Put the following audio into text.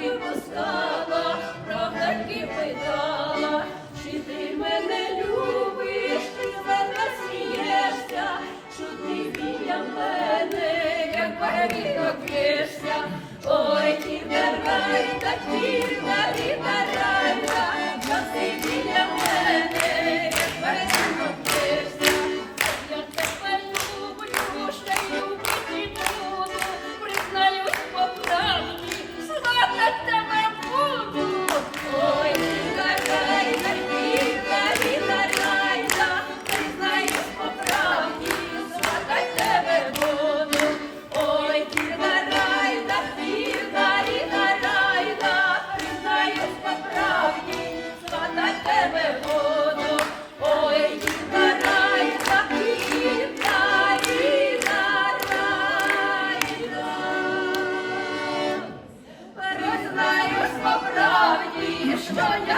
випускала, правда ки питала, чи ти мене любиш, ти мене що ти біля мене, як перевірок вишся. Yo, yo.